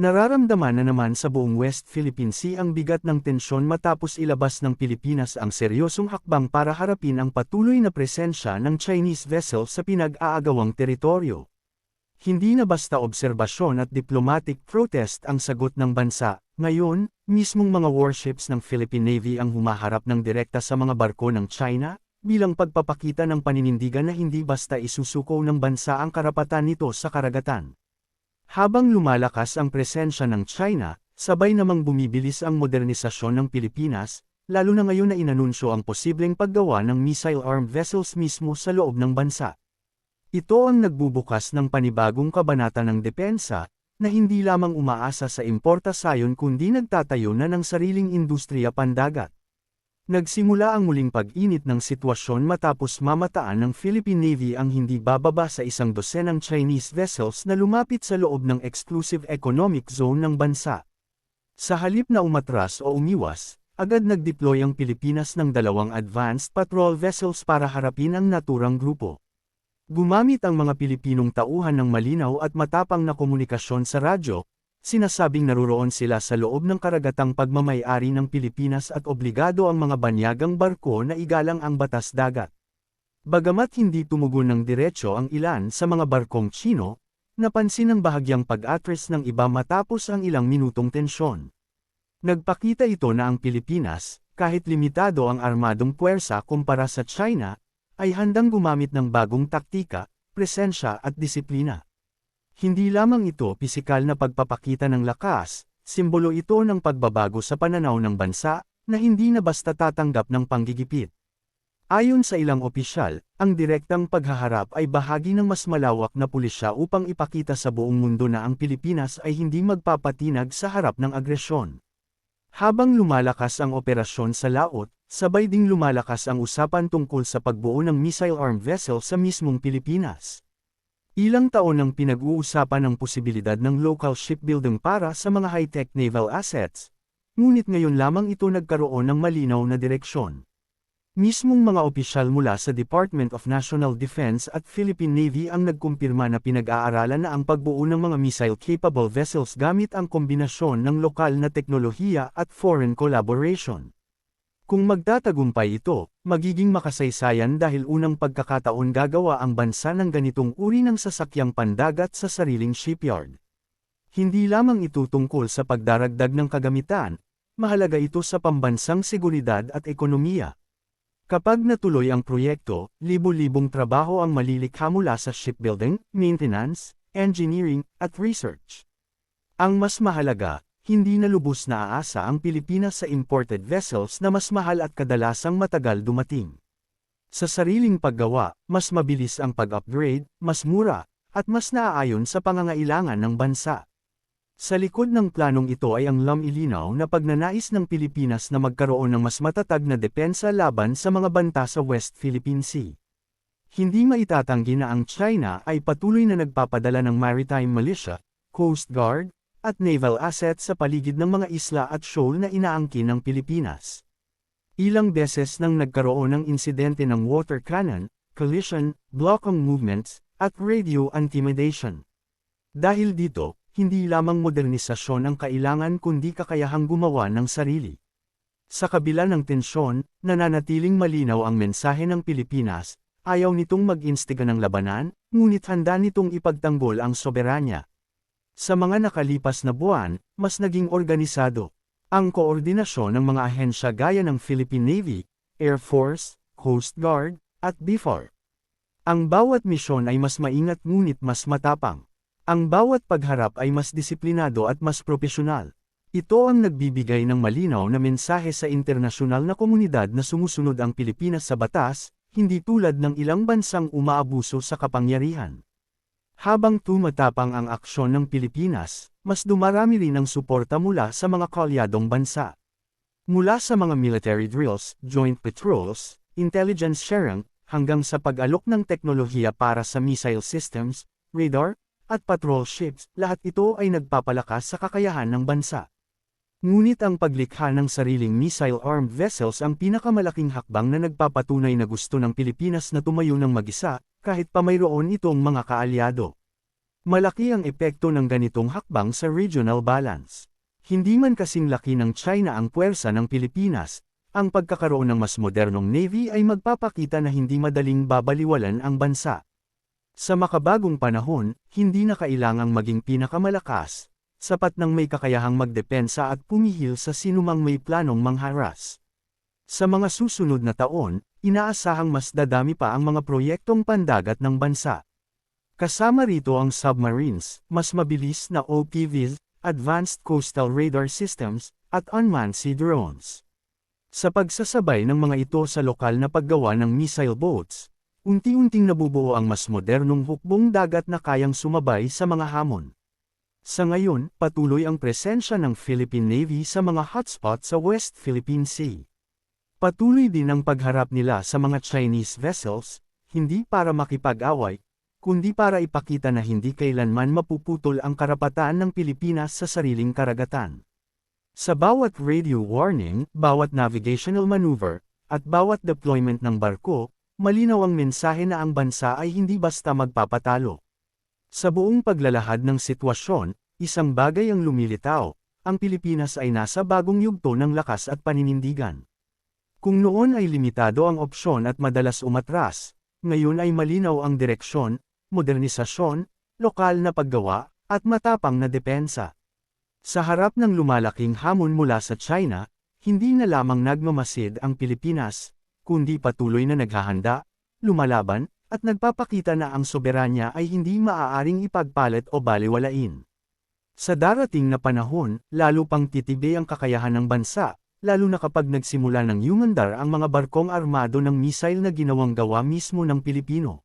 Nararamdaman na naman sa buong West Philippine Sea ang bigat ng tensyon matapos ilabas ng Pilipinas ang seryosong hakbang para harapin ang patuloy na presensya ng Chinese vessel sa pinag-aagawang teritoryo. Hindi na basta obserbasyon at diplomatic protest ang sagot ng bansa, ngayon, mismong mga warships ng Philippine Navy ang humaharap ng direkta sa mga barko ng China, bilang pagpapakita ng paninindigan na hindi basta isusuko ng bansa ang karapatan nito sa karagatan. Habang lumalakas ang presensya ng China, sabay namang bumibilis ang modernisasyon ng Pilipinas, lalo na ngayon na inanunsyo ang posibleng paggawa ng missile-armed vessels mismo sa loob ng bansa. Ito ang nagbubukas ng panibagong kabanata ng depensa, na hindi lamang umaasa sa importa sayon kundi nagtatayo na ng sariling industriya pandagat. Nagsimula ang muling pag-init ng sitwasyon matapos mamataan ng Philippine Navy ang hindi bababa sa isang dosenang Chinese vessels na lumapit sa loob ng exclusive economic zone ng bansa. Sa halip na umatras o umiwas, agad nag-deploy ang Pilipinas ng dalawang advanced patrol vessels para harapin ang naturang grupo. Gumamit ang mga Pilipinong tauhan ng malinaw at matapang na komunikasyon sa radyo, Sinasabing naruroon sila sa loob ng karagatang pagmamayari ng Pilipinas at obligado ang mga banyagang barko na igalang ang batas dagat. Bagamat hindi tumugon ng diretsyo ang ilan sa mga barkong Chino, napansin ang bahagyang pag-atres ng iba matapos ang ilang minutong tensyon. Nagpakita ito na ang Pilipinas, kahit limitado ang armadong puwersa kumpara sa China, ay handang gumamit ng bagong taktika, presensya at disiplina. Hindi lamang ito pisikal na pagpapakita ng lakas, simbolo ito ng pagbabago sa pananaw ng bansa, na hindi na basta tatanggap ng panggigipit. Ayon sa ilang opisyal, ang direktang paghaharap ay bahagi ng mas malawak na pulisya upang ipakita sa buong mundo na ang Pilipinas ay hindi magpapatinag sa harap ng agresyon. Habang lumalakas ang operasyon sa laot, sabay ding lumalakas ang usapan tungkol sa pagbuo ng missile-armed vessel sa mismong Pilipinas. Ilang taon nang pinag-uusapan ang posibilidad ng local shipbuilding para sa mga high-tech naval assets, ngunit ngayon lamang ito nagkaroon ng malinaw na direksyon. Mismong mga opisyal mula sa Department of National Defense at Philippine Navy ang nagkumpirma na pinag-aaralan na ang pagbuo ng mga missile-capable vessels gamit ang kombinasyon ng lokal na teknolohiya at foreign collaboration. Kung magtatagumpay ito, magiging makasaysayan dahil unang pagkakataon gagawa ang bansa ng ganitong uri ng sasakyang pandagat sa sariling shipyard. Hindi lamang ito tungkol sa pagdaragdag ng kagamitan, mahalaga ito sa pambansang seguridad at ekonomiya. Kapag natuloy ang proyekto, libo-libong trabaho ang malilikha mula sa shipbuilding, maintenance, engineering, at research. Ang mas mahalaga, hindi na lubos na aasa ang Pilipinas sa imported vessels na mas mahal at kadalasang matagal dumating. Sa sariling paggawa, mas mabilis ang pag-upgrade, mas mura, at mas naaayon sa pangangailangan ng bansa. Sa likod ng planong ito ay ang lam ilinaw na pagnanais ng Pilipinas na magkaroon ng mas matatag na depensa laban sa mga banta sa West Philippine Sea. Hindi maitatanggi na ang China ay patuloy na nagpapadala ng maritime militia, Coast Guard, at naval assets sa paligid ng mga isla at shoal na inaangkin ng Pilipinas. Ilang beses nang nagkaroon ng insidente ng water cannon, collision, blockade movements, at radio intimidation. Dahil dito, hindi lamang modernisasyon ang kailangan kundi kakayahang gumawa ng sarili. Sa kabila ng tensyon, nananatiling malinaw ang mensahe ng Pilipinas, ayaw nitong mag-instiga ng labanan, ngunit handa nitong ipagtanggol ang soberanya. Sa mga nakalipas na buwan, mas naging organisado. Ang koordinasyon ng mga ahensya gaya ng Philippine Navy, Air Force, Coast Guard, at BFAR. Ang bawat misyon ay mas maingat ngunit mas matapang. Ang bawat pagharap ay mas disiplinado at mas profesional. Ito ang nagbibigay ng malinaw na mensahe sa internasyonal na komunidad na sumusunod ang Pilipinas sa batas, hindi tulad ng ilang bansang umaabuso sa kapangyarihan. Habang tumatapang ang aksyon ng Pilipinas, mas dumarami rin ang suporta mula sa mga kalyadong bansa. Mula sa mga military drills, joint patrols, intelligence sharing, hanggang sa pag-alok ng teknolohiya para sa missile systems, radar, at patrol ships, lahat ito ay nagpapalakas sa kakayahan ng bansa. Ngunit ang paglikha ng sariling missile-armed vessels ang pinakamalaking hakbang na nagpapatunay na gusto ng Pilipinas na tumayo ng mag-isa, kahit pa mayroon itong mga kaalyado. Malaki ang epekto ng ganitong hakbang sa regional balance. Hindi man kasing laki ng China ang puwersa ng Pilipinas, ang pagkakaroon ng mas modernong navy ay magpapakita na hindi madaling babaliwalan ang bansa. Sa makabagong panahon, hindi na kailangang maging pinakamalakas, sapat nang may kakayahang magdepensa at pumihil sa sinumang may planong mangharas. Sa mga susunod na taon, inaasahang mas dadami pa ang mga proyektong pandagat ng bansa. Kasama rito ang submarines, mas mabilis na OPVs, advanced coastal radar systems, at unmanned sea drones. Sa pagsasabay ng mga ito sa lokal na paggawa ng missile boats, unti-unting nabubuo ang mas modernong hukbong dagat na kayang sumabay sa mga hamon. Sa ngayon, patuloy ang presensya ng Philippine Navy sa mga hotspot sa West Philippine Sea. Patuloy din ang pagharap nila sa mga Chinese vessels, hindi para makipag-away, kundi para ipakita na hindi kailanman mapuputol ang karapatan ng Pilipinas sa sariling karagatan. Sa bawat radio warning, bawat navigational maneuver, at bawat deployment ng barko, malinaw ang mensahe na ang bansa ay hindi basta magpapatalo. Sa buong paglalahad ng sitwasyon, isang bagay ang lumilitaw, ang Pilipinas ay nasa bagong yugto ng lakas at paninindigan. Kung noon ay limitado ang opsyon at madalas umatras, ngayon ay malinaw ang direksyon, modernisasyon, lokal na paggawa, at matapang na depensa. Sa harap ng lumalaking hamon mula sa China, hindi na lamang nagmamasid ang Pilipinas, kundi patuloy na naghahanda, lumalaban, at nagpapakita na ang soberanya ay hindi maaaring ipagpalit o baliwalain. Sa darating na panahon, lalo pang titibi ang kakayahan ng bansa, lalo na kapag nagsimula ng yumandar ang mga barkong armado ng misail na ginawang gawa mismo ng Pilipino.